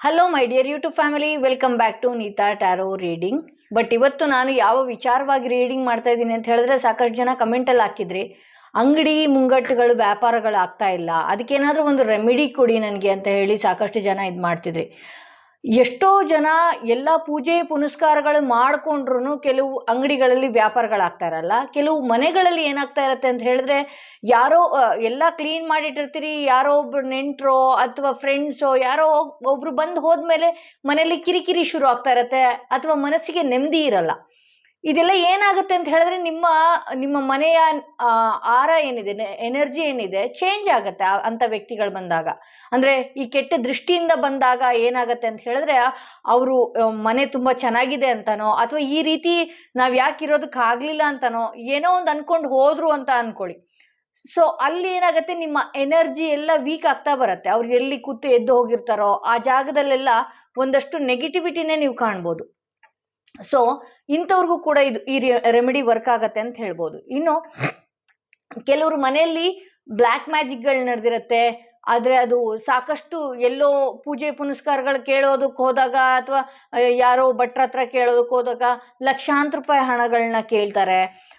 Hello my dear YouTube family welcome back to Neeta tarot reading but ಇವತ್ತು ನಾನು ಯಾವ ವಿಚಾರವಾಗಿ ರೀಡಿಂಗ್ ಮಾಡ್ತಾ ಇದ್ದೀನಿ ಅಂತ ಹೇಳಿದ್ರೆ ಸಾಕಷ್ಟು ಜನ ಕಮೆಂಟಲ್ಲಿ ಹಾಕಿದ್ರಿ, ಅಂಗಡಿ ಮುಂಗಟ್ಟುಗಳು, ವ್ಯಾಪಾರಗಳು ಆಗ್ತಾ ಇಲ್ಲ. ಅದಕ್ಕೇನಾದರೂ ಒಂದು ರೆಮಿಡಿ ಕೊಡಿ ನನಗೆ ಅಂತ ಹೇಳಿ ಸಾಕಷ್ಟು ಜನ ಇದು ಮಾಡ್ತಿದ್ರಿ. ಎಷ್ಟೋ ಜನ ಎಲ್ಲ ಪೂಜೆ ಪುನಸ್ಕಾರಗಳು ಮಾಡಿಕೊಂಡ್ರು ಕೆಲವು ಅಂಗಡಿಗಳಲ್ಲಿ ವ್ಯಾಪಾರಗಳಾಗ್ತಾ ಇರಲ್ಲ ಕೆಲವು ಮನೆಗಳಲ್ಲಿ ಏನಾಗ್ತಾ ಇರತ್ತೆ ಅಂತ ಹೇಳಿದ್ರೆ ಯಾರೋ ಎಲ್ಲ ಕ್ಲೀನ್ ಮಾಡಿಟ್ಟಿರ್ತೀರಿ, ಯಾರೋ ಒಬ್ರು ನೆಂಟರೋ ಅಥವಾ ಫ್ರೆಂಡ್ಸೋ ಯಾರೋ ಒಬ್- ಒಬ್ರು ಬಂದು ಹೋದ್ಮೇಲೆ ಮನೇಲಿ ಕಿರಿಕಿರಿ ಶುರು ಆಗ್ತಾ ಇರತ್ತೆ ಅಥವಾ ಮನಸ್ಸಿಗೆ ನೆಮ್ಮದಿ ಇರಲ್ಲ. ಇದೆಲ್ಲ ಏನಾಗುತ್ತೆ ಅಂತ ಹೇಳಿದ್ರೆ ನಿಮ್ಮ ನಿಮ್ಮ ಮನೆಯ ಆರ ಏನಿದೆ ಎನರ್ಜಿ ಏನಿದೆ ಚೇಂಜ್ ಆಗುತ್ತೆ ಅಂತ ವ್ಯಕ್ತಿಗಳು ಬಂದಾಗ. ಅಂದ್ರೆ ಈ ಕೆಟ್ಟ ದೃಷ್ಟಿಯಿಂದ ಬಂದಾಗ ಏನಾಗುತ್ತೆ ಅಂತ ಹೇಳಿದ್ರೆ ಅವರು ಮನೆ ತುಂಬಾ ಚೆನ್ನಾಗಿದೆ ಅಂತಾನೋ, ಅಥವಾ ಈ ರೀತಿ ನಾವು ಯಾಕೆ ಇರೋದಕ್ಕೆ ಆಗಲಿಲ್ಲ ಅಂತನೋ, ಏನೋ ಒಂದು ಅಂದ್ಕೊಂಡು ಹೋದ್ರು ಅಂತ ಅನ್ಕೊಳ್ಳಿ. ಸೊ ಅಲ್ಲಿ ಏನಾಗುತ್ತೆ, ನಿಮ್ಮ ಎನರ್ಜಿ ಎಲ್ಲ ವೀಕ್ ಆಗ್ತಾ ಬರುತ್ತೆ. ಅವ್ರು ಎಲ್ಲಿ ಕೂತು ಎದ್ದು ಹೋಗಿರ್ತಾರೋ, ಆ ಜಾಗದಲ್ಲೆಲ್ಲ ಒಂದಷ್ಟು ನೆಗೆಟಿವಿಟಿನೇ ನೀವು ಕಾಣ್ಬೋದು. ಸೊ ಇಂಥವ್ರಿಗೂ ಕೂಡ ಇದು ಈ ರೆಮಿಡಿ ವರ್ಕ್ ಆಗತ್ತೆ ಅಂತ ಹೇಳ್ಬೋದು. ಇನ್ನು, ಕೆಲವರು ಮನೆಯಲ್ಲಿ ಬ್ಲ್ಯಾಕ್ ಮ್ಯಾಜಿಕ್ಗಳು ನಡೆದಿರುತ್ತೆ ಆದರೆ ಅದು ಸಾಕಷ್ಟು ಎಲ್ಲೋ ಪೂಜೆ ಪುನಸ್ಕಾರಗಳು ಕೇಳೋದಕ್ಕೆ ಹೋದಾಗ ಅಥವಾ ಯಾರೋ ಭಟ್ರ ಹತ್ರ ಕೇಳೋದಕ್ಕೆ ಹೋದಾಗ ಲಕ್ಷಾಂತರ ರೂಪಾಯಿ ಹಣಗಳನ್ನ ಕೇಳ್ತಾರೆ.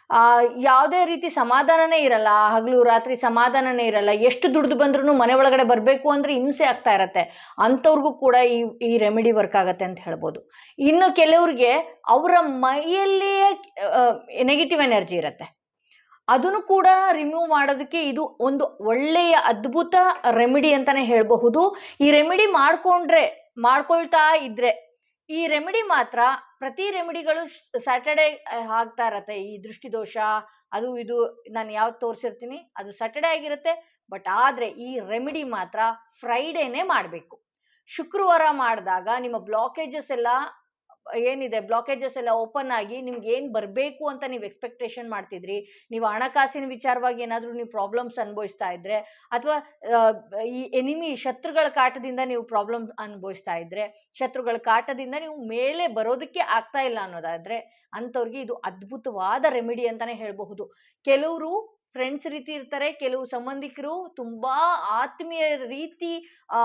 ಆ, ಯಾವುದೇ ರೀತಿ ಸಮಾಧಾನನೇ ಇರಲ್ಲ ಹಗಲು ರಾತ್ರಿ ಸಮಾಧಾನನೇ ಇರಲ್ಲ ಎಷ್ಟು ದುಡ್ದು ಬಂದ್ರೂ ಮನೆ ಒಳಗಡೆ ಬರಬೇಕು ಅಂದರೆ ಹಿಂಸೆ ಆಗ್ತಾ ಇರತ್ತೆ. ಅಂಥವ್ರಿಗೂ ಕೂಡ ಈ ಈ ರೆಮಿಡಿ ವರ್ಕ್ ಆಗತ್ತೆ ಅಂತ ಹೇಳ್ಬೋದು. ಇನ್ನು ಕೆಲವ್ರಿಗೆ ಅವರ ಮೈಯಲ್ಲಿಯೇ ನೆಗೆಟಿವ್ ಎನರ್ಜಿ ಇರುತ್ತೆ. ಅದನ್ನು ಕೂಡ ರಿಮೂವ್ ಮಾಡೋದಕ್ಕೆ ಇದು ಒಂದು ಒಳ್ಳೆಯ ಅದ್ಭುತ ರೆಮಿಡಿ ಅಂತಾನೆ ಹೇಳಬಹುದು. ಈ ರೆಮಿಡಿ ಮಾಡಿಕೊಂಡ್ರೆ, ಮಾಡ್ಕೊಳ್ತಾ ಇದ್ರೆ ಈ ರೆಮಿಡಿ ಮಾತ್ರ ಪ್ರತಿ ರೆಮಿಡಿಗಳು ಸ್ಯಾಟರ್ಡೆ ಆಗ್ತಾ ಇರತ್ತೆ. ಈ ದೃಷ್ಟಿದೋಷ, ಅದು ಇದು, ನಾನು ಯಾವ್ದು ತೋರಿಸಿರ್ತೀನಿ, ಅದು ಸ್ಯಾಟರ್ಡೆ ಆಗಿರುತ್ತೆ. ಬಟ್ ಆದರೆ ಈ ರೆಮಿಡಿ ಮಾತ್ರ ಫ್ರೈಡೇನೇ ಮಾಡಬೇಕು. ಶುಕ್ರವಾರ ಮಾಡಿದಾಗ ನಿಮ್ಮ ಬ್ಲಾಕೇಜಸ್ ಎಲ್ಲ ಏನಿದೆ ಬ್ಲಾಕೇಜಸ್ ಎಲ್ಲ ಓಪನ್ ಆಗಿ ನಿಮ್ಗೆ ಏನು ಬರಬೇಕು ಅಂತ ನೀವು ಎಕ್ಸ್ಪೆಕ್ಟೇಷನ್ ಮಾಡ್ತಿದ್ರಿ? ನೀವು ಹಣಕಾಸಿನ ವಿಚಾರವಾಗಿ ಏನಾದರೂ ನೀವು ಪ್ರಾಬ್ಲಮ್ಸ್ ಅನುಭವಿಸ್ತಾ ಇದ್ರೆ ಅಥವಾ ಈ ಎನಿಮಿ ಶತ್ರುಗಳ ಕಾಟದಿಂದ ನೀವು ಪ್ರಾಬ್ಲಮ್ ಅನುಭವಿಸ್ತಾ ಇದ್ರೆ ಶತ್ರುಗಳ ಕಾಟದಿಂದ ನೀವು ಮೇಲೆ ಬರೋದಕ್ಕೆ ಆಗ್ತಾ ಇಲ್ಲ ಅನ್ನೋದಾದ್ರೆ ಅಂಥವ್ರಿಗೆ ಇದು ಅದ್ಭುತವಾದ ರೆಮಿಡಿ ಅಂತಾನೆ ಹೇಳಬಹುದು. ಕೆಲವರು ಫ್ರೆಂಡ್ಸ್ ರೀತಿ ಇರ್ತಾರೆ ಕೆಲವು ಸಂಬಂಧಿಕರು ತುಂಬಾ ಆತ್ಮೀಯ ರೀತಿ ಆ,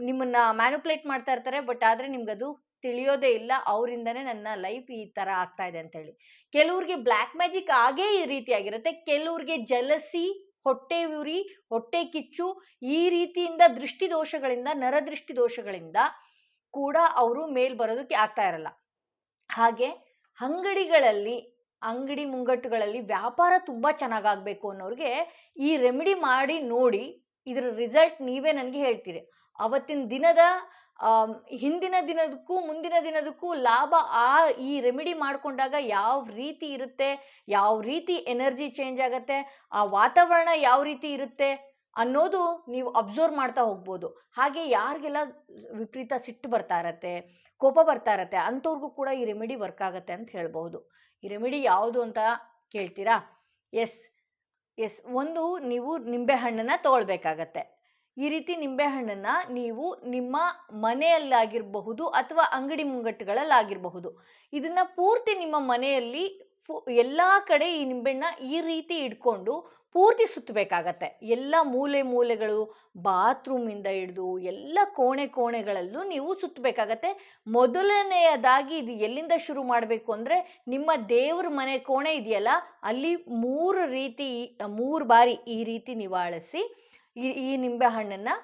ನಿಮ್ಮನ್ನ ಮ್ಯಾನುಪ್ಲೇಟ್ ಮಾಡ್ತಾ ಇರ್ತಾರೆ ಬಟ್ ಆದ್ರೆ ನಿಮ್ಗದು ತಿಳಿಯೋದೇ ಇಲ್ಲ, ಅವರಿಂದನೇ ನನ್ನ ಲೈಫ್ ಈ ತರ ಆಗ್ತಾ ಇದೆ ಅಂತೇಳಿ. ಕೆಲವ್ರಿಗೆ ಬ್ಲ್ಯಾಕ್ ಮ್ಯಾಜಿಕ್ ಆಗೇ ಈ ರೀತಿಯಾಗಿರುತ್ತೆ. ಕೆಲವ್ರಿಗೆ ಜಲಸಿ, ಹೊಟ್ಟೆ ಉರಿ, ಹೊಟ್ಟೆ ಕಿಚ್ಚು ಈ ರೀತಿಯಿಂದ ದೃಷ್ಟಿ ದೋಷಗಳಿಂದ ನರದೃಷ್ಟಿ ದೋಷಗಳಿಂದ ಕೂಡ ಅವರು ಮೇಲ್ ಬರೋದಕ್ಕೆ ಆಗ್ತಾ ಇರಲ್ಲ. ಹಾಗೆ ಅಂಗಡಿಗಳಲ್ಲಿ, ಅಂಗಡಿ ಮುಂಗಟ್ಟುಗಳಲ್ಲಿ ವ್ಯಾಪಾರ ತುಂಬಾ ಚೆನ್ನಾಗಾಗಬೇಕು ಅನ್ನೋರಿಗೆ ಈ ರೆಮಿಡಿ ಮಾಡಿ ನೋಡಿ ಇದರ ರಿಸಲ್ಟ್ ನೀವೇ ನನಗೆ ಹೇಳ್ತೀರಿ. ಅವತ್ತಿನ ದಿನದ ಹಿಂದಿನ ದಿನದಕ್ಕೂ ಮುಂದಿನ ದಿನದಕ್ಕೂ ಲಾಭ ಆ ಈ ರೆಮಿಡಿ ಮಾಡ್ಕೊಂಡಾಗ ಯಾವ ರೀತಿ ಇರುತ್ತೆ, ಯಾವ ರೀತಿ ಎನರ್ಜಿ ಚೇಂಜ್ ಆಗುತ್ತೆ, ಆ ವಾತಾವರಣ ಯಾವ ರೀತಿ ಇರುತ್ತೆ ಅನ್ನೋದು ನೀವು ಅಬ್ಸರ್ವ್ ಮಾಡ್ತಾ ಹೋಗ್ಬೋದು. ಹಾಗೆ ಯಾರಿಗೆಲ್ಲ ವಿಪರೀತ ಸಿಟ್ಟು ಬರ್ತಾ ಇರತ್ತೆ, ಕೋಪ ಬರ್ತಾ ಇರತ್ತೆ ಅಂಥವ್ರಿಗೂ ಕೂಡ ಈ ರೆಮಿಡಿ ವರ್ಕ್ ಆಗುತ್ತೆ ಅಂತ ಹೇಳ್ಬಹುದು ಈ ರೆಮಿಡಿ ಯಾವುದು ಅಂತ ಕೇಳ್ತೀರಾ? ಎಸ್ ಎಸ್ ಒಂದು ನೀವು ನಿಂಬೆಹಣ್ಣನ್ನ ತಗೊಳ್ಬೇಕಾಗತ್ತೆ. ಈ ರೀತಿ ನಿಂಬೆಹಣ್ಣನ್ನ ನೀವು ನಿಮ್ಮ ಮನೆಯಲ್ಲಾಗಿರಬಹುದು ಅಥವಾ ಅಂಗಡಿ ಮುಂಗಟ್ಟುಗಳಲ್ಲಾಗಿರಬಹುದು. ಇದನ್ನ ಪೂರ್ತಿ ನಿಮ್ಮ ಮನೆಯಲ್ಲಿ ಫು, ಎಲ್ಲ ಕಡೆ ಈ ನಿಂಬೆಹಣ್ಣ ಈ ರೀತಿ ಇಟ್ಕೊಂಡು ಪೂರ್ತಿ ಸುತ್ತಬೇಕಾಗತ್ತೆ. ಎಲ್ಲ ಮೂಲೆ ಮೂಲೆಗಳು, ಬಾತ್ರೂಮಿಂದ ಹಿಡಿದು ಎಲ್ಲ ಕೋಣೆ ಕೋಣೆಗಳಲ್ಲೂ ನೀವು ಸುತ್ತಬೇಕಾಗತ್ತೆ. ಮೊದಲನೆಯದಾಗಿ ಇದು ಎಲ್ಲಿಂದ ಶುರು ಮಾಡಬೇಕು ಅಂದರೆ ನಿಮ್ಮ ದೇವ್ರ ಮನೆ ಕೋಣೆ ಇದೆಯಲ್ಲ, ಅಲ್ಲಿ ಮೂರು ರೀತಿ, ಮೂರು ಬಾರಿ ಈ ರೀತಿ ನಿವಾಳಿಸಿ ಈ ಈ ನಿಂಬೆಹಣ್ಣನ್ನು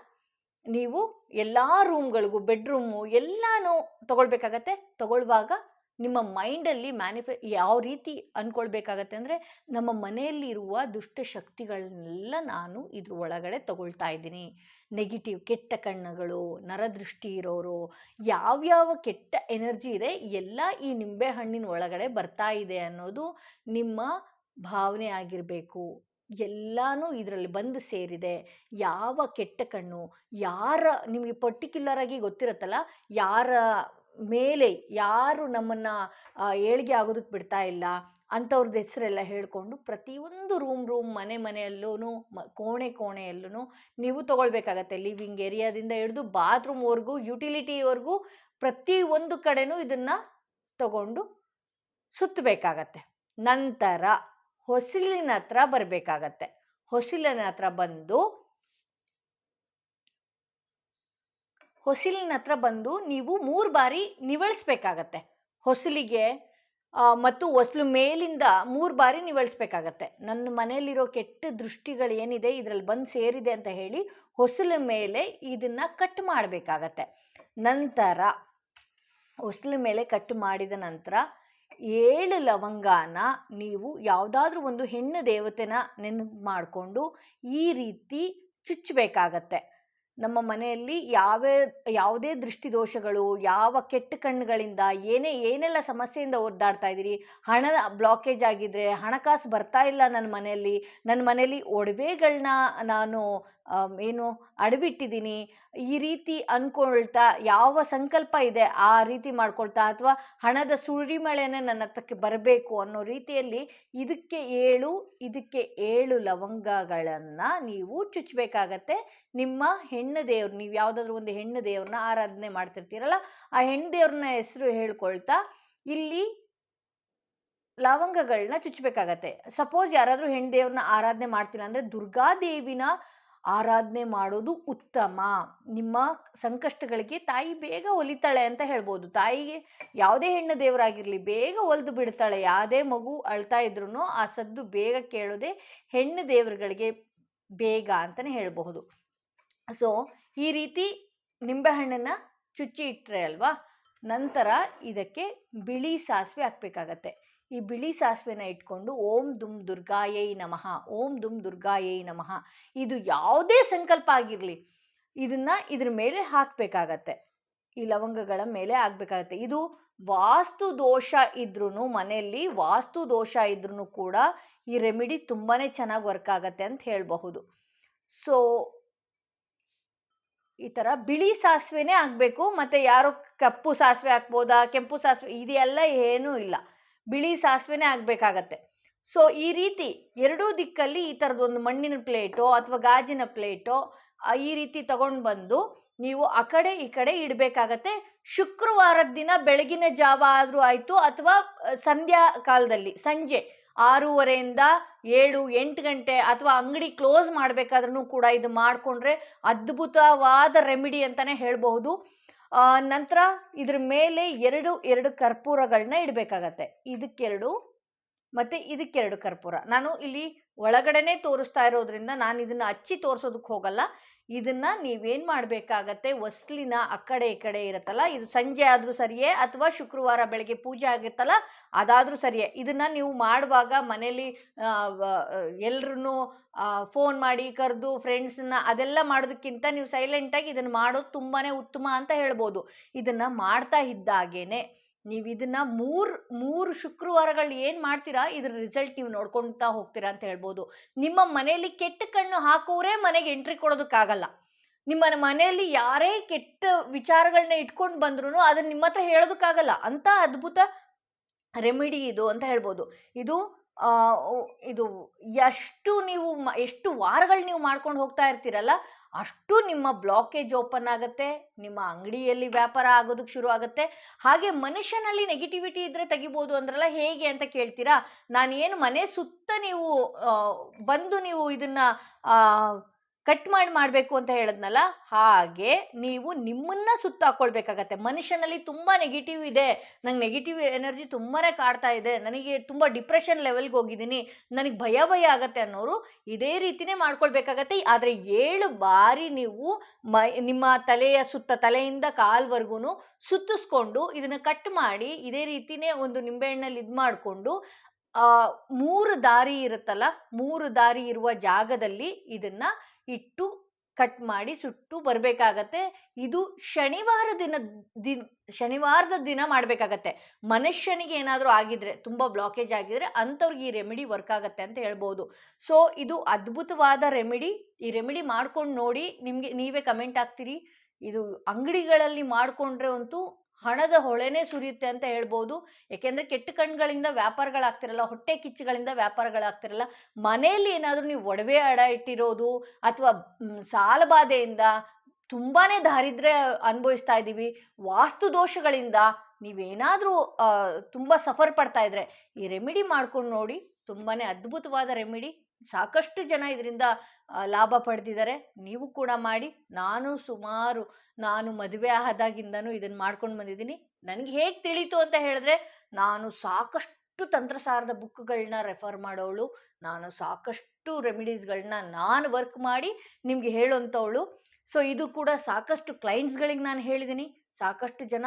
ನೀವು ಎಲ್ಲ ರೂಮ್ಗಳಿಗೂ ಬೆಡ್ರೂಮು ಎಲ್ಲನೂ ತಗೊಳ್ಬೇಕಾಗತ್ತೆ. ತಗೊಳ್ಳುವಾಗ ನಿಮ್ಮ ಮೈಂಡಲ್ಲಿ ಮ್ಯಾನಿಫೆ ಯಾವ ರೀತಿ ಅಂದ್ಕೊಳ್ಬೇಕಾಗತ್ತೆ ಅಂದರೆ ನಮ್ಮ ಮನೆಯಲ್ಲಿರುವ ದುಷ್ಟಶಕ್ತಿಗಳನ್ನೆಲ್ಲ ದುಷ್ಟ ಶಕ್ತಿಗಳನ್ನೆಲ್ಲ ನಾನು ಇದ್ರ ಒಳಗಡೆ ತಗೊಳ್ತಾ ಇದ್ದೀನಿ. ನೆಗೆಟಿವ್ ಕೆಟ್ಟ ಕಣ್ಣುಗಳು, ನರದೃಷ್ಟಿ ಇರೋರು, ಯಾವ್ಯಾವ ಕೆಟ್ಟ ಎನರ್ಜಿ ಇದೆ, ಎಲ್ಲ ಈ ನಿಂಬೆಹಣ್ಣಿನ ಒಳಗಡೆ ಬರ್ತಾ ಇದೆ ಅನ್ನೋದು ನಿಮ್ಮ ಭಾವನೆ ಆಗಿರಬೇಕು. ಎಲ್ಲಾನು ಇದರಲ್ಲಿ ಬಂದು ಸೇರಿದೆ. ಯಾವ ಕೆಟ್ಟ ಕಣ್ಣು, ಯಾರ ನಿಮಗೆ ಪರ್ಟಿಕ್ಯುಲರ್ ಆಗಿ ಗೊತ್ತಿರುತ್ತಲ್ಲ, ಯಾರ ಮೇಲೆ ಯಾರು ನಮ್ಮನ್ನ ಏಳಿಗೆ ಆಗೋದಕ್ಕೆ ಬಿಡ್ತಾ ಇಲ್ಲ ಅಂಥವ್ರದ್ದು ಹೆಸರೆಲ್ಲ ಹೇಳಿಕೊಂಡು ಪ್ರತಿಯೊಂದು ರೂಮ್ ರೂಮ್ ಮನೆ ಮನೆಯಲ್ಲೂ ಮ, ಕೋಣೆ ಕೋಣೆಯಲ್ಲೂ ನೀವು ತಗೊಳ್ಬೇಕಾಗತ್ತೆ. ಲಿವಿಂಗ್ ಏರಿಯಾದಿಂದ ಹಿಡಿದು ಬಾತ್ರೂಮ್ವರೆಗೂ ಯುಟಿಲಿಟಿವರೆಗೂ ಪ್ರತಿ ಒಂದು ಕಡೆನೂ ಇದನ್ನು ತಗೊಂಡು ಸುತ್ತಬೇಕಾಗತ್ತೆ. ನಂತರ ಹೊಸಿಲಿನ ಹತ್ರ ಬರಬೇಕಾಗತ್ತೆ. ಹೊಸಿಲಿನ ಹತ್ರ ಬಂದು ಹೊಸಿಲಿನ ಹತ್ರ ಬಂದು ನೀವು ಮೂರು ಬಾರಿ ನಿವಳಿಸ್ಬೇಕಾಗತ್ತೆ ಹೊಸಲಿಗೆ ಮತ್ತು ಹೊಸಲು ಮೇಲಿಂದ ಮೂರು ಬಾರಿ ನಿವಳಿಸ್ಬೇಕಾಗತ್ತೆ ನನ್ನ ಮನೆಯಲ್ಲಿರೋ ಕೆಟ್ಟ ದೃಷ್ಟಿಗಳು ಏನಿದೆ, ಇದರಲ್ಲಿ ಬಂದು ಸೇರಿದೆ ಅಂತ ಹೇಳಿ ಹೊಸಲ ಮೇಲೆ ಇದನ್ನು ಕಟ್ ಮಾಡಬೇಕಾಗತ್ತೆ. ನಂತರ, ಹೊಸಲು ಮೇಲೆ ಕಟ್ ಮಾಡಿದ ನಂತರ ಏಳು ಲವಂಗಾನ ನೀವು ಯಾವುದಾದ್ರೂ ಒಂದು ಹೆಣ್ಣು ದೇವತೆನ ನೆನಪು ಮಾಡಿಕೊಂಡು ಈ ರೀತಿ ಚುಚ್ಚಬೇಕಾಗತ್ತೆ ನಮ್ಮ ಮನೆಯಲ್ಲಿ ಯಾವೇ, ಯಾವುದೇ ದೃಷ್ಟಿದೋಷಗಳು ಯಾವ ಕೆಟ್ಟ ಕಣ್ಣುಗಳಿಂದ, ಏನೇ, ಏನೆಲ್ಲ ಸಮಸ್ಯೆಯಿಂದ ಒದ್ದಾಡ್ತಾ ಇದ್ದೀರಿ ಹಣದ ಬ್ಲಾಕೇಜ್ ಆಗಿದ್ರೆ, ಹಣಕಾಸು ಬರ್ತಾ ಇಲ್ಲ ನನ್ನ ಮನೆಯಲ್ಲಿ ನನ್ನ ಮನೆಯಲ್ಲಿ ಒಡವೆಗಳನ್ನ ನಾನು ಏನು ಅಡವಿಟ್ಟಿದ್ದೀನಿ, ಈ ರೀತಿ ಅಂದ್ಕೊಳ್ತಾ ಯಾವ ಸಂಕಲ್ಪ ಇದೆ ಆ ರೀತಿ ಮಾಡ್ಕೊಳ್ತಾ ಅಥವಾ ಹಣದ ಸುರಿಮಳೆನೇ ನನ್ನ ಹತ್ರಕ್ಕೆ ಬರಬೇಕು ಅನ್ನೋ ರೀತಿಯಲ್ಲಿ ಇದಕ್ಕೆ ಏಳು ಇದಕ್ಕೆ ಏಳು ಲವಂಗಗಳನ್ನು ನೀವು ಚುಚ್ಚಬೇಕಾಗತ್ತೆ ನಿಮ್ಮ ಹೆಣ್ಣು ದೇವ್ರು, ನೀವು ಯಾವುದಾದ್ರೂ ಒಂದು ಹೆಣ್ಣು ದೇವ್ರನ್ನ ಆರಾಧನೆ ಮಾಡ್ತಿರ್ತೀರಲ್ಲ, ಆ ಹೆಣ್ಣು ದೇವ್ರನ್ನ ಹೆಸರು ಹೇಳ್ಕೊಳ್ತಾ ಇಲ್ಲಿ ಲವಂಗಗಳನ್ನ ಚುಚ್ಚಬೇಕಾಗತ್ತೆ ಸಪೋಸ್ ಯಾರಾದರೂ ಹೆಣ್ಣು ದೇವ್ರನ್ನ ಆರಾಧನೆ ಮಾಡ್ತಿಲ್ಲ ಅಂದರೆ ದುರ್ಗಾದೇವಿನ ಆರಾಧನೆ ಮಾಡೋದು ಉತ್ತಮ. ನಿಮ್ಮ ಸಂಕಷ್ಟಗಳಿಗೆ ತಾಯಿ ಬೇಗ ಒಲಿತಾಳೆ ಅಂತ ಹೇಳ್ಬೋದು. ತಾಯಿಗೆ ಯಾವುದೇ ಹೆಣ್ಣು ದೇವರಾಗಿರಲಿ ಬೇಗ ಒಲಿದು ಬಿಡ್ತಾಳೆ. ಯಾವುದೇ ಮಗು ಅಳ್ತಾ ಇದ್ರೂ ಆ ಸದ್ದು ಬೇಗ ಕೇಳೋದೆ ಹೆಣ್ಣು ದೇವರುಗಳಿಗೆ ಬೇಗ ಅಂತಲೇ ಹೇಳಬಹುದು. ಸೊ ಈ ರೀತಿ ನಿಂಬೆಹಣ್ಣನ್ನು ಚುಚ್ಚಿ ಇಟ್ಟರೆ ಅಲ್ವಾ, ನಂತರ ಇದಕ್ಕೆ ಬಿಳಿ ಸಾಸಿವೆ ಹಾಕಬೇಕಾಗತ್ತೆ. ಈ ಬಿಳಿ ಸಾಸಿವೆನ ಇಟ್ಕೊಂಡು ಓಂ ದುಮ್ ದುರ್ಗಾಯೈ ನಮಃ, ಓಂ ದುಮ್ ದುರ್ಗಾಯೈ ನಮಃ, ಇದು ಯಾವುದೇ ಸಂಕಲ್ಪ ಆಗಿರಲಿ, ಇದನ್ನು ಇದ್ರ ಮೇಲೆ ಹಾಕಬೇಕಾಗತ್ತೆ. ಈ ಲವಂಗಗಳ ಮೇಲೆ ಆಗಬೇಕಾಗತ್ತೆ ಇದು ವಾಸ್ತು ದೋಷ ಇದ್ರೂ ಮನೆಯಲ್ಲಿ ವಾಸ್ತು ದೋಷ ಇದ್ರೂ ಕೂಡ ಈ ರೆಮಿಡಿ ತುಂಬಾ ಚೆನ್ನಾಗಿ ವರ್ಕ್ ಆಗತ್ತೆ ಅಂತ ಹೇಳಬಹುದು. ಸೊ, ಈ ಥರ ಬಿಳಿ ಸಾಸಿವೆನೇ ಆಗಬೇಕು ಮತ್ತು ಯಾರು ಕಪ್ಪು ಸಾಸಿವೆ ಹಾಕ್ಬೋದಾ, ಕೆಂಪು ಸಾಸಿವೆ, ಇದೆಲ್ಲ ಏನೂ ಇಲ್ಲ. ಬಿಳಿ ಸಾಸಿವೆನೇ ಆಗಬೇಕಾಗತ್ತೆ. ಸೊ ಈ ರೀತಿ ಎರಡೂ ದಿಕ್ಕಲ್ಲಿ ಈ ಥರದೊಂದು ಮಣ್ಣಿನ ಪ್ಲೇಟೋ ಅಥವಾ ಗಾಜಿನ ಪ್ಲೇಟೋ ಈ ರೀತಿ ತಗೊಂಡು ಬಂದು ನೀವು ಆ ಕಡೆ ಈ ಕಡೆ ಇಡಬೇಕಾಗತ್ತೆ. ಶುಕ್ರವಾರದ ದಿನ ಬೆಳಗಿನ ಜಾವ ಆದರೂ ಆಯಿತು ಅಥವಾ ಸಂಧ್ಯಾ ಕಾಲದಲ್ಲಿ ಸಂಜೆ ಆರೂವರೆಯಿಂದ ಏಳು, ಎಂಟು ಗಂಟೆ ಅಥವಾ ಅಂಗಡಿ ಕ್ಲೋಸ್ ಮಾಡಬೇಕಾದ್ರೂ ಕೂಡ ಇದು ಮಾಡಿಕೊಂಡ್ರೆ ಅದ್ಭುತವಾದ ರೆಮಿಡಿ ಅಂತಲೇ ಹೇಳಬಹುದು. ನಂತರ ಇದ್ರ ಮೇಲೆ ಎರಡು ಎರಡು ಕರ್ಪೂರಗಳನ್ನ ಇಡಬೇಕಾಗತ್ತೆ. ಇದಕ್ಕೆರಡು ಮತ್ತು ಇದಕ್ಕೆರಡು ಕರ್ಪೂರ. ನಾನು ಇಲ್ಲಿ ಒಳಗಡೆನೆ ತೋರಿಸ್ತಾ ಇರೋದ್ರಿಂದ ನಾನು ಇದನ್ನು ಹಚ್ಚಿ ತೋರಿಸೋದಕ್ಕೆ ಹೋಗಲ್ಲ. ಇದನ್ನು ನೀವೇನು ಮಾಡಬೇಕಾಗತ್ತೆ? ಹೊಸ್ಲಿನ ಆ ಕಡೆ ಈ ಕಡೆ ಇರುತ್ತಲ್ಲ? ಇದು ಸಂಜೆ ಆದರೂ ಸರಿಯೇ ಅಥವಾ ಶುಕ್ರವಾರ ಬೆಳಗ್ಗೆ ಪೂಜೆ ಆಗಿರ್ತಲ್ಲ ಅದಾದರೂ ಸರಿಯೇ. ಇದನ್ನು ನೀವು ಮಾಡುವಾಗ ಮನೇಲಿ ಎಲ್ಲರೂ ಫೋನ್ ಮಾಡಿ, ಕರೆದು ಫ್ರೆಂಡ್ಸನ್ನ ಅದೆಲ್ಲ ಮಾಡೋದಕ್ಕಿಂತ ನೀವು ಸೈಲೆಂಟಾಗಿ ಇದನ್ನು ಮಾಡೋದು ತುಂಬಾ ಉತ್ತಮ ಅಂತ ಹೇಳ್ಬೋದು. ಇದನ್ನು ಮಾಡ್ತಾ ಇದ್ದಾಗೇನೆ ನೀವು ಇದನ್ನ ಮೂರು ಮೂರು ಶುಕ್ರವಾರಗಳು ಏನು ಮಾಡ್ತೀರಾ? ಇದ್ರ ರಿಸಲ್ಟ್ ನೀವು ನೋಡ್ಕೊಳ್ತಾ ಹೋಗ್ತೀರಾ ಅಂತ ಹೇಳ್ಬೋದು. ನಿಮ್ಮ ಮನೆಯಲ್ಲಿ ಕೆಟ್ಟ ಕಣ್ಣು ಹಾಕೋರೇ ಮನೆಗೆ ಎಂಟ್ರಿ ಕೊಡೋದಕ್ಕಾಗಲ್ಲ ನಿಮ್ಮ ಮನೆಯಲ್ಲಿ ಯಾರೇ ಕೆಟ್ಟ ವಿಚಾರಗಳನ್ನ ಇಟ್ಕೊಂಡು ಬಂದ್ರೂ ಅದನ್ನ ನಿಮ್ಮ ಹತ್ರ ಹೇಳೋದಕ್ಕಾಗಲ್ಲ ಅಂತ ಅದ್ಭುತ ರೆಮಿಡಿ ಇದು ಅಂತ ಹೇಳ್ಬೋದು. ಇದು ಇದು ಎಷ್ಟು ನೀವು ಎಷ್ಟು ವಾರಗಳು ನೀವು ಮಾಡ್ಕೊಂಡು ಹೋಗ್ತಾ ಇರ್ತೀರಲ್ಲ ಅಷ್ಟು ನಿಮ್ಮ ಬ್ಲಾಕೇಜ್ ಓಪನ್ ಆಗುತ್ತೆ, ನಿಮ್ಮ ಅಂಗಡಿಯಲ್ಲಿ ವ್ಯಾಪಾರ ಆಗೋದಕ್ಕೆ ಶುರು ಆಗುತ್ತೆ. ಹಾಗೆ ಮನುಷ್ಯನಲ್ಲಿ ನೆಗೆಟಿವಿಟಿ ಇದ್ರೆ ತೆಗಿಬೋದು ಅಂದ್ರಲ್ಲ, ಹೇಗೆ ಅಂತ ಕೇಳ್ತೀರಾ? ನಾನು ಏನು ಮನೆ ಸುತ್ತ ನೀವು ಬಂದು ನೀವು ಇದನ್ನ ಕಟ್ ಮಾಡಿ ಮಾಡಬೇಕು ಅಂತ ಹೇಳಿದ್ನಲ್ಲ, ಹಾಗೆ ನೀವು ನಿಮ್ಮನ್ನ ಸುತ್ತ ಹಾಕೊಳ್ಬೇಕಾಗತ್ತೆ ಮನುಷ್ಯನಲ್ಲಿ ತುಂಬ ನೆಗೆಟಿವ್ ಇದೆ. ನಂಗೆ ನೆಗೆಟಿವ್ ಎನರ್ಜಿ ತುಂಬಾ ಕಾಡ್ತಾ ಇದೆ. ನನಗೆ ತುಂಬ ಡಿಪ್ರೆಷನ್ ಲೆವೆಲ್ಗೆ ಹೋಗಿದ್ದೀನಿ. ನನಗೆ ಭಯ ಭಯ ಆಗತ್ತೆ ಅನ್ನೋರು ಇದೇ ರೀತಿನೇ ಮಾಡ್ಕೊಳ್ಬೇಕಾಗತ್ತೆ. ಆದರೆ ಏಳು ಬಾರಿ ನೀವು ನಿಮ್ಮ ತಲೆಯ ಸುತ್ತ, ತಲೆಯಿಂದ ಕಾಲ್ವರೆಗೂ ಸುತ್ತಿಸ್ಕೊಂಡು ಇದನ್ನು ಕಟ್ ಮಾಡಿ ಇದೇ ರೀತಿನೇ ಒಂದು ನಿಂಬೆಹಣ್ಣಲ್ಲಿ ಇದು ಮಾಡಿಕೊಂಡು ಮೂರು ದಾರಿ ಇರುತ್ತಲ್ಲ, ಮೂರು ದಾರಿ ಇರುವ ಜಾಗದಲ್ಲಿ ಇದನ್ನು ಇಟ್ಟು ಕಟ್ ಮಾಡಿ ಸುಟ್ಟು ಬರಬೇಕಾಗತ್ತೆ. ಇದು ಶನಿವಾರ ದಿನ ದಿನ, ಶನಿವಾರದ ದಿನ ಮಾಡಬೇಕಾಗತ್ತೆ. ಮನುಷ್ಯನಿಗೆ ಏನಾದರೂ ಆಗಿದ್ರೆ, ತುಂಬ ಬ್ಲಾಕೇಜ್ ಆಗಿದ್ರೆ ಅಂಥವ್ರಿಗೆ ಈ ರೆಮಿಡಿ ವರ್ಕ್ ಆಗುತ್ತೆ ಅಂತ ಹೇಳ್ಬೋದು. ಸೊ ಇದು ಅದ್ಭುತವಾದ ರೆಮಿಡಿ ಈ ರೆಮಿಡಿ ಮಾಡ್ಕೊಂಡು ನೋಡಿ ನಿಮಗೆ, ನೀವೇ ಕಮೆಂಟ್ ಹಾಕ್ತೀರಿ. ಇದು ಅಂಗಡಿಗಳಲ್ಲಿ ಮಾಡಿಕೊಂಡ್ರೆ ಅಂತೂ ಹಣದ ಹೊಳೆನೇ ಸುರಿಯುತ್ತೆ ಅಂತ ಹೇಳ್ಬೋದು. ಯಾಕೆಂದ್ರೆ ಕೆಟ್ಟ ಕಣ್ಗಳಿಂದ ವ್ಯಾಪಾರಗಳಾಗ್ತಿರಲ್ಲ, ಹೊಟ್ಟೆ ಕಿಚ್ಚುಗಳಿಂದ ವ್ಯಾಪಾರಗಳಾಗ್ತಿರಲ್ಲ, ಮನೆಯಲ್ಲಿ ಏನಾದರೂ ನೀವು ಒಡವೆ ಅಡ ಇಟ್ಟಿರೋದು ಅಥವಾ ಸಾಲಬಾಧೆಯಿಂದ ತುಂಬಾ ದಾರಿದ್ರ್ಯ ಅನುಭವಿಸ್ತಾ ಇದ್ದೀವಿ, ವಾಸ್ತು ದೋಷಗಳಿಂದ ನೀವೇನಾದರೂ ತುಂಬ ಸಫರ್ ಪಡ್ತಾ ಇದ್ರೆ ಈ ರೆಮಿಡಿ ಮಾಡ್ಕೊಂಡು ನೋಡಿ ತುಂಬಾ ಅದ್ಭುತವಾದ ರೆಮಿಡಿ. ಸಾಕಷ್ಟು ಜನ ಇದರಿಂದ ಲಾಭ ಪಡೆದಿದ್ದಾರೆ. ನೀವು ಕೂಡ ಮಾಡಿ. ನಾನು ಸುಮಾರು, ನಾನು ಮದುವೆ ಆದಾಗಿಂದನೂ ಇದನ್ನು ಮಾಡ್ಕೊಂಡು ಬಂದಿದ್ದೀನಿ. ನನಗೆ ಹೇಗೆ ತಿಳಿತು ಅಂತ ಹೇಳಿದ್ರೆ, ನಾನು ಸಾಕಷ್ಟು ತಂತ್ರಸಾರದ ಬುಕ್ಗಳನ್ನ ರೆಫರ್ ಮಾಡೋಳು ನಾನು ಸಾಕಷ್ಟು ರೆಮಿಡೀಸ್ಗಳನ್ನ ನಾನು ವರ್ಕ್ ಮಾಡಿ ನಿಮಗೆ ಹೇಳೋಂಥವಳು ಸೊ, ಇದು ಕೂಡ ಸಾಕಷ್ಟು ಕ್ಲೈಂಟ್ಸ್ಗಳಿಗೆ ನಾನು ಹೇಳಿದ್ದೀನಿ ಸಾಕಷ್ಟು ಜನ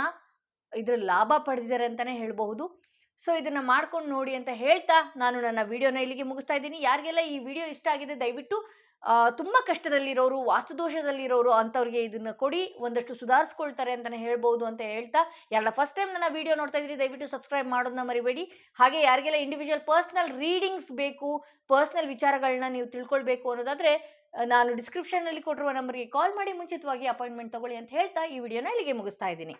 ಇದ್ರ ಲಾಭ ಪಡೆದಿದ್ದಾರೆ ಅಂತಲೇ ಹೇಳಬಹುದು. ಸೊ, ಇದನ್ನು ಮಾಡ್ಕೊಂಡು ನೋಡಿ ಅಂತ ಹೇಳ್ತಾ ನಾನು ನನ್ನ ವಿಡಿಯೋನ ಇಲ್ಲಿಗೆ ಮುಗಿಸ್ತಾ ಇದ್ದೀನಿ. ಯಾರಿಗೆಲ್ಲ ಈ ವಿಡಿಯೋ ಇಷ್ಟ ಆಗಿದೆ, ದಯವಿಟ್ಟು ತುಂಬ ಕಷ್ಟದಲ್ಲಿರೋರು, ವಾಸ್ತುದೋಷದಲ್ಲಿರೋರು ಅಂಥವ್ರಿಗೆ ಇದನ್ನು ಕೊಡಿ. ಒಂದಷ್ಟು ಸುಧಾರಿಸ್ಕೊಳ್ತಾರೆ ಅಂತಲೇ ಹೇಳ್ಬೋದು ಅಂತ ಹೇಳ್ತಾ. ಎಲ್ಲ ಫಸ್ಟ್ ಟೈಮ್ ನನ್ನ ವಿಡಿಯೋ ನೋಡ್ತಾ ಇದ್ದೀರಿ, ದಯವಿಟ್ಟು ಸಬ್ಸ್ಕ್ರೈಬ್ ಮಾಡೋದನ್ನ ಮರಿಬೇಡಿ. ಹಾಗೆ ಯಾರಿಗೆಲ್ಲ ಇಂಡಿವಿಜುವಲ್ ಪರ್ಸ್ನಲ್ ರೀಡಿಂಗ್ಸ್ ಬೇಕು ಪರ್ಸ್ನಲ್ ವಿಚಾರಗಳನ್ನ ನೀವು ತಿಳ್ಕೊಳ್ಬೇಕು ಅನ್ನೋದಾದರೆ, ನಾನು ಡಿಸ್ಕ್ರಿಪ್ಷನಲ್ಲಿ ಕೊಟ್ಟಿರುವ ನಂಬರ್ಗೆ ಕಾಲ್ ಮಾಡಿ, ಮುಂಚಿತವಾಗಿ ಅಪಾಯಿಂಟ್ಮೆಂಟ್ ತಗೊಳ್ಳಿ ಅಂತ ಹೇಳ್ತಾ ಈ ವಿಡಿಯೋನ ಇಲ್ಲಿಗೆ ಮುಗಿಸ್ತಾ ಇದ್ದೀನಿ.